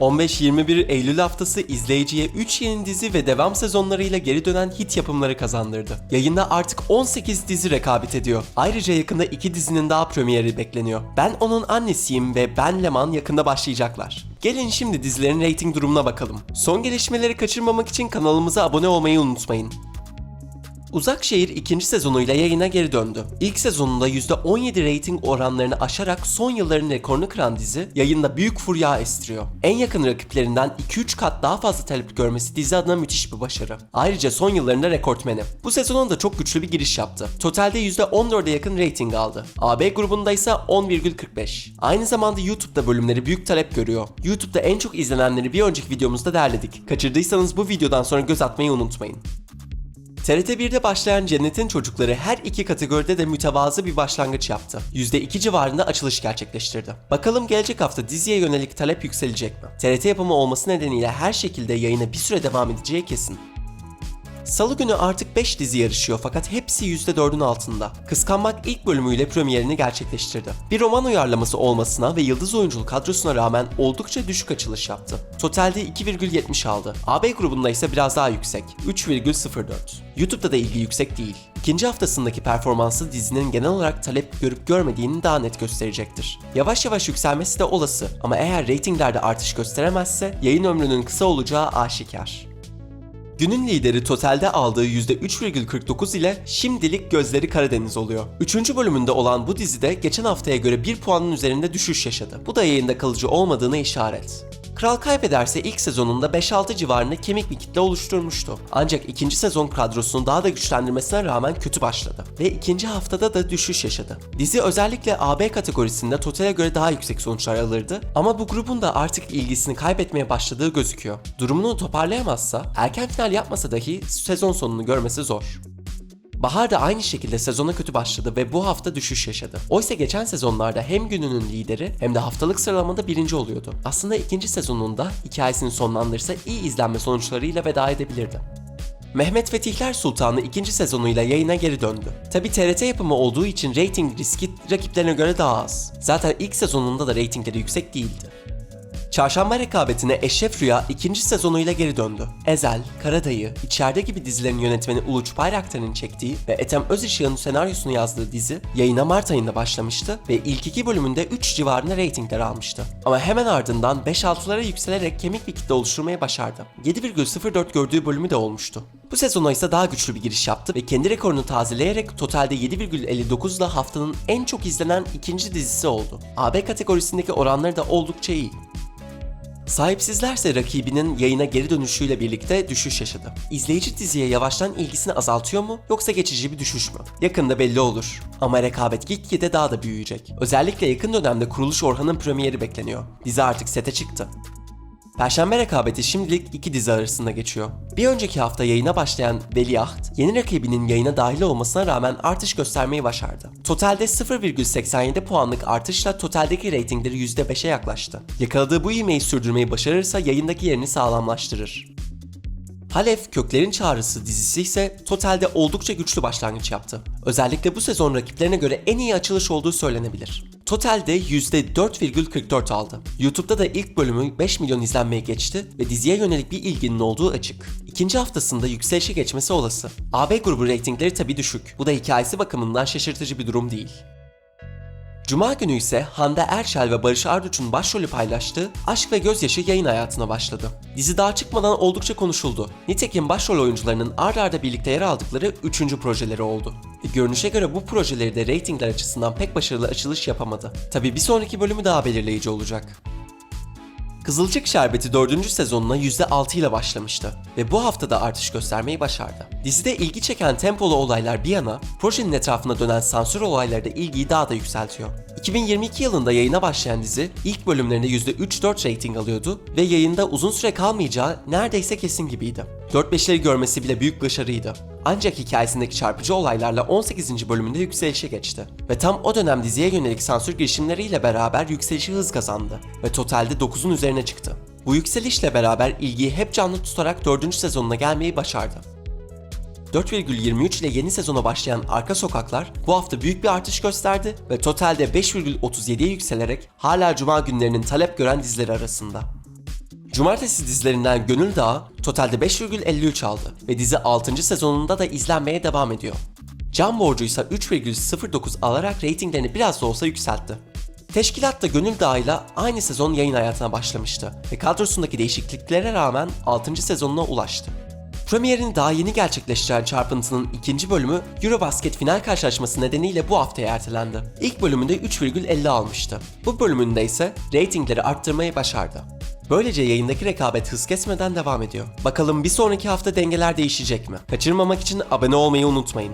15-21 Eylül haftası izleyiciye 3 yeni dizi ve devam sezonlarıyla geri dönen hit yapımları kazandırdı. Yayında artık 18 dizi rekabet ediyor. Ayrıca yakında 2 dizinin daha premieri bekleniyor. Ben onun annesiyim ve Ben Leman yakında başlayacaklar. Gelin şimdi dizilerin reyting durumuna bakalım. Son gelişmeleri kaçırmamak için kanalımıza abone olmayı unutmayın. Uzak Şehir ikinci sezonuyla yayına geri döndü. İlk sezonunda %17 reyting oranlarını aşarak son yılların rekorunu kıran dizi yayında büyük furya estiriyor. En yakın rakiplerinden 2-3 kat daha fazla talep görmesi dizi adına müthiş bir başarı. Ayrıca son yıllarında rekortmeni. Bu sezonun da çok güçlü bir giriş yaptı. Totalde %14'e yakın reyting aldı. AB grubunda ise 10,45. Aynı zamanda YouTube'da bölümleri büyük talep görüyor. YouTube'da en çok izlenenleri bir önceki videomuzda derledik. Kaçırdıysanız bu videodan sonra göz atmayı unutmayın. TRT 1'de başlayan Cennet'in Çocukları her iki kategoride de mütevazı bir başlangıç yaptı. %2 civarında açılış gerçekleştirdi. Bakalım gelecek hafta diziye yönelik talep yükselecek mi? TRT yapımı olması nedeniyle her şekilde yayına bir süre devam edeceği kesin. Salı günü artık 5 dizi yarışıyor fakat hepsi %4'ün altında. Kıskanmak ilk bölümüyle premierini gerçekleştirdi. Bir roman uyarlaması olmasına ve yıldız oyunculuk kadrosuna rağmen oldukça düşük açılış yaptı. Totalde 2,70 aldı. AB grubunda ise biraz daha yüksek. 3,04. YouTube'da da ilgi yüksek değil. İkinci haftasındaki performansı dizinin genel olarak talep görüp görmediğini daha net gösterecektir. Yavaş yavaş yükselmesi de olası ama eğer reytinglerde artış gösteremezse yayın ömrünün kısa olacağı aşikar. Günün lideri totalde aldığı %3,49 ile şimdilik gözleri Karadeniz oluyor. Üçüncü bölümünde olan bu dizide geçen haftaya göre 1 puanın üzerinde düşüş yaşadı. Bu da yayında kalıcı olmadığına işaret. Kral Kaybederse ilk sezonunda 5-6 civarında kemik bir kitle oluşturmuştu. Ancak ikinci sezon kadrosunu daha da güçlendirmesine rağmen kötü başladı. Ve ikinci haftada da düşüş yaşadı. Dizi özellikle AB kategorisinde totale göre daha yüksek sonuçlar alırdı ama bu grubun da artık ilgisini kaybetmeye başladığı gözüküyor. Durumunu toparlayamazsa, erken final yapmasa dahi sezon sonunu görmesi zor. Bahar da aynı şekilde sezona kötü başladı ve bu hafta düşüş yaşadı. Oysa geçen sezonlarda hem gününün lideri hem de haftalık sıralamada birinci oluyordu. Aslında ikinci sezonunda hikayesini sonlandırsa iyi izlenme sonuçlarıyla veda edebilirdi. Mehmet Fetihler Sultanı ikinci sezonuyla yayına geri döndü. Tabi TRT yapımı olduğu için rating riski rakiplerine göre daha az. Zaten ilk sezonunda da reytingleri yüksek değildi. Çarşamba rekabetine Eşref Rüya ikinci sezonuyla geri döndü. Ezel, Karadayı, İçeride gibi dizilerin yönetmeni Uluç Bayraktar'ın çektiği ve Ethem Özışık'ın senaryosunu yazdığı dizi yayına Mart ayında başlamıştı ve ilk iki bölümünde 3 civarında reytingler almıştı. Ama hemen ardından 5-6'lara yükselerek kemik bir kitle oluşturmayı başardı. 7,04 gördüğü bölümü de olmuştu. Bu sezona ise daha güçlü bir giriş yaptı ve kendi rekorunu tazeleyerek totalde 7,59 ile haftanın en çok izlenen ikinci dizisi oldu. AB kategorisindeki oranları da oldukça iyi. Sahipsizlerse rakibinin yayına geri dönüşüyle birlikte düşüş yaşadı. İzleyici diziye yavaştan ilgisini azaltıyor mu yoksa geçici bir düşüş mü? Yakında belli olur. Ama rekabet gitgide daha da büyüyecek. Özellikle yakın dönemde Kuruluş Orhan'ın premieri bekleniyor. Dizi artık sete çıktı. Perşembe rekabeti şimdilik iki dizi arasında geçiyor. Bir önceki hafta yayına başlayan Veliaht, yeni rakibinin yayına dahil olmasına rağmen artış göstermeyi başardı. Totalde 0,87 puanlık artışla totaldeki reytingleri %5'e yaklaştı. Yakaladığı bu ivmeyi sürdürmeyi başarırsa yayındaki yerini sağlamlaştırır. Halef Köklerin Çağrısı dizisi ise totalde oldukça güçlü başlangıç yaptı. Özellikle bu sezon rakiplerine göre en iyi açılış olduğu söylenebilir. Totalde %4,44 aldı. YouTube'da da ilk bölümü 5 milyon izlenmeye geçti ve diziye yönelik bir ilginin olduğu açık. İkinci haftasında yükselişe geçmesi olası. AB grubu reytingleri tabi düşük. Bu da hikayesi bakımından şaşırtıcı bir durum değil. Cuma günü ise Hande Erçel ve Barış Arduç'un başrolü paylaştığı Aşk ve Gözyaşı yayın hayatına başladı. Dizi daha çıkmadan oldukça konuşuldu. Nitekim başrol oyuncularının ard arda birlikte yer aldıkları 3. projeleri oldu. Ve görünüşe göre bu projeleri de reytingler açısından pek başarılı açılış yapamadı. Tabi bir sonraki bölümü daha belirleyici olacak. Kızılcık Şerbeti 4. sezonuna %6 ile başlamıştı ve bu haftada artış göstermeyi başardı. Dizide ilgi çeken tempolu olaylar bir yana, projenin etrafına dönen sansür olayları da ilgiyi daha da yükseltiyor. 2022 yılında yayına başlayan dizi ilk bölümlerinde %3-4 rating alıyordu ve yayında uzun süre kalmayacağı neredeyse kesin gibiydi. 4-5'leri görmesi bile büyük başarıydı. Ancak hikayesindeki çarpıcı olaylarla 18. bölümünde yükselişe geçti. Ve tam o dönem diziye yönelik sansür girişimleriyle beraber yükselişi hız kazandı ve totalde 9'un üzerine çıktı. Bu yükselişle beraber ilgiyi hep canlı tutarak 4. sezonuna gelmeyi başardı. 4,23 ile yeni sezona başlayan Arka Sokaklar bu hafta büyük bir artış gösterdi ve totalde 5,37'ye yükselerek hala cuma günlerinin talep gören dizileri arasında. Cumartesi dizilerinden Gönül Dağı totalde 5,53 aldı ve dizi 6. sezonunda da izlenmeye devam ediyor. Can Borcu ise 3,09 alarak reytinglerini biraz da olsa yükseltti. Teşkilat da Gönül Dağı'yla aynı sezon yayın hayatına başlamıştı ve kadrosundaki değişikliklere rağmen 6. sezonuna ulaştı. Premierini daha yeni gerçekleştiren Çarpıntı'nın ikinci bölümü Eurobasket final karşılaşması nedeniyle bu haftaya ertelendi. İlk bölümünde 3,50 almıştı. Bu bölümünde ise reytingleri arttırmayı başardı. Böylece yayındaki rekabet hız kesmeden devam ediyor. Bakalım bir sonraki hafta dengeler değişecek mi? Kaçırmamak için abone olmayı unutmayın.